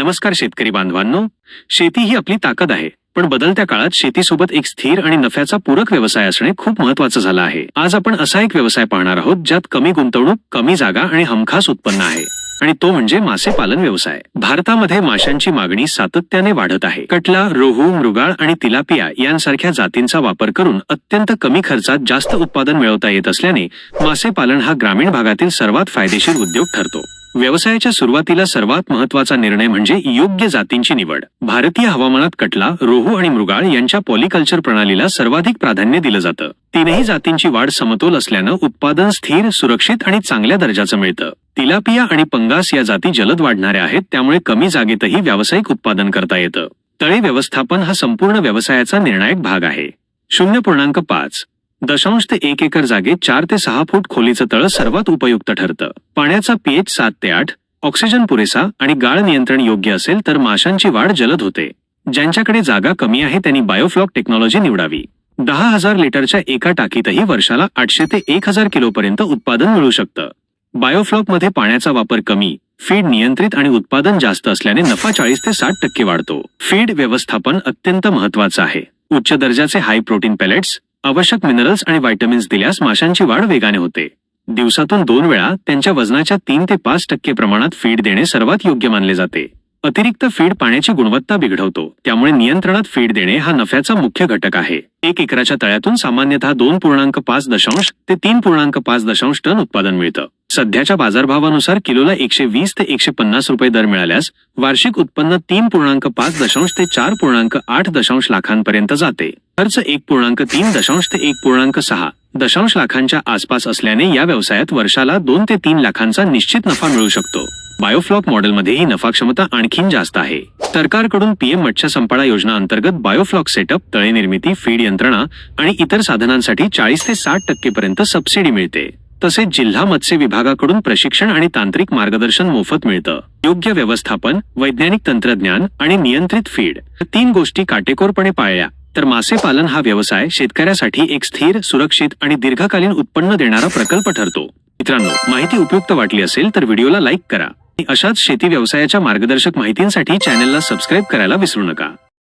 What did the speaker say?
नमस्कार शेतकरी बांधवांनो. शेती ही आपली ताकद आहे पण बदलत्या काळात शेतीसोबत एक स्थिर आणि नफ्याचा पूरक व्यवसाय असणे खूप महत्वाचं झालं आहे. आज आपण असा एक व्यवसाय पाहणार आहोत ज्यात कमी गुंतवणूक कमी जागा आणि हमखास उत्पन्न आहे. आणि तो म्हणजे मासे पालन व्यवसाय. भारतामध्ये माशांची मागणी सातत्याने वाढत आहे. कटला रोहू मृगाळ आणि तिलापिया यांसारख्या जातींचा वापर करून अत्यंत कमी खर्चात जास्त उत्पादन मिळवता येत असल्याने मासे पालन हा ग्रामीण भागातील सर्वात फायदेशीर उद्योग ठरतो. व्यवसायाच्या सुरुवातीला सर्वात महत्त्वाचा निर्णय म्हणजे योग्य जातींची निवड. भारतीय हवामानात कटला रोहू आणि मृगाळ यांच्या पॉलिकल्चर प्रणालीला सर्वाधिक प्राधान्य दिलं जातं. तीनही जातींची वाढ समतोल असल्यानं उत्पादन स्थिर सुरक्षित आणि चांगल्या दर्जाचं मिळतं. तिलापिया आणि पंगास या जाती जलद वाढणाऱ्या आहेत त्यामुळे कमी जागेतही व्यावसायिक उत्पादन करता येतं. तळे व्यवस्थापन हा संपूर्ण व्यवसायाचा निर्णायक भाग आहे. शून्य पूर्णांक पाच. दशांश ते एक एकर जागेत चार ते सहा फूट खोलीचं तळ सर्वात उपयुक्त ठरतं. पाण्याचा पीएच सात ते आठ ऑक्सिजन पुरेसा आणि गाळ नियंत्रण योग्य असेल तर माशांची वाढ जलद होते. ज्यांच्याकडे जागा कमी आहे त्यांनी बायोफ्लॉक टेक्नॉलॉजी निवडावी. दहा हजार लिटरच्या एका टाकीतही वर्षाला आठशे ते एक हजार किलोपर्यंत उत्पादन मिळू शकतं. बायोफ्लॉकमध्ये पाण्याचा वापर कमी फीड नियंत्रित आणि उत्पादन जास्त असल्याने नफा चाळीस ते साठ टक्के वाढतो. फीड व्यवस्थापन अत्यंत महत्वाचं आहे. उच्च दर्जाचे हाय प्रोटीन पॅलेट्स आवश्यक मिनरल्स आणि व्हायटमिन्स दिल्यास माशांची वाढ वेगाने होते. दिवसातून दोन वेळा त्यांच्या वजनाच्या तीन ते पाच टक्के प्रमाणात फीड देणे सर्वात योग्य मानले जाते. अतिरिक्त फीड पाण्याची गुणवत्ता बिघडवतो त्यामुळे नियंत्रणात फीड देणे हा नफ्याचा मुख्य घटक आहे. एक एकराच्या तळ्यातून सामान्यतः दोन पूर्णांक पाच दशांश ते तीन पूर्णांक पाच दशांश टन उत्पादन मिळतं. सध्याच्या बाजारभावानुसार किलोला एकशे वीस ते एकशे पन्नास रुपये दर मिळाल्यास वार्षिक उत्पन्न तीन पूर्णांक पाच दशांश ते चार पूर्णांक आठ दशांश लाखांपर्यंत जाते. खर्च एक पूर्णांक तीन दशांश ते एक पूर्णांक सहा दशांश लाखांच्या आसपास असल्याने या व्यवसायात वर्षाला दोन ते तीन लाखांचा निश्चित नफा मिळू शकतो. बायोफ्लॉक मॉडेलमध्ये ही नफा क्षमता आणखीन जास्त आहे. सरकारकडून पीएम मत्स्य संपदा योजना अंतर्गत बायोफ्लॉक सेटअप तळे निर्मिती फीड यंत्रणा आणि इतर साधनांसाठी चाळीस ते साठ टक्के पर्यंत सबसिडी मिळते. तसेच जिल्हा मत्स्य विभागाकडून प्रशिक्षण आणि तांत्रिक मार्गदर्शन मोफत मिळतं. योग्य व्यवस्थापन वैज्ञानिक तंत्रज्ञान आणि नियंत्रित फीड तीन गोष्टी काटेकोरपणे पाळल्या. तर मासे पालन हा व्यवसाय शेतकऱ्यासाठी एक स्थिर सुरक्षित आणि दीर्घकालीन उत्पन्न देणारा प्रकल्प ठरतो. मित्रांनो माहिती उपयुक्त वाटली असेल तर व्हिडिओला लाईक करा. अशाच शेती व्यवसायाच्या मार्गदर्शक माहितींसाठी चॅनलला सबस्क्राईब करायला विसरू नका.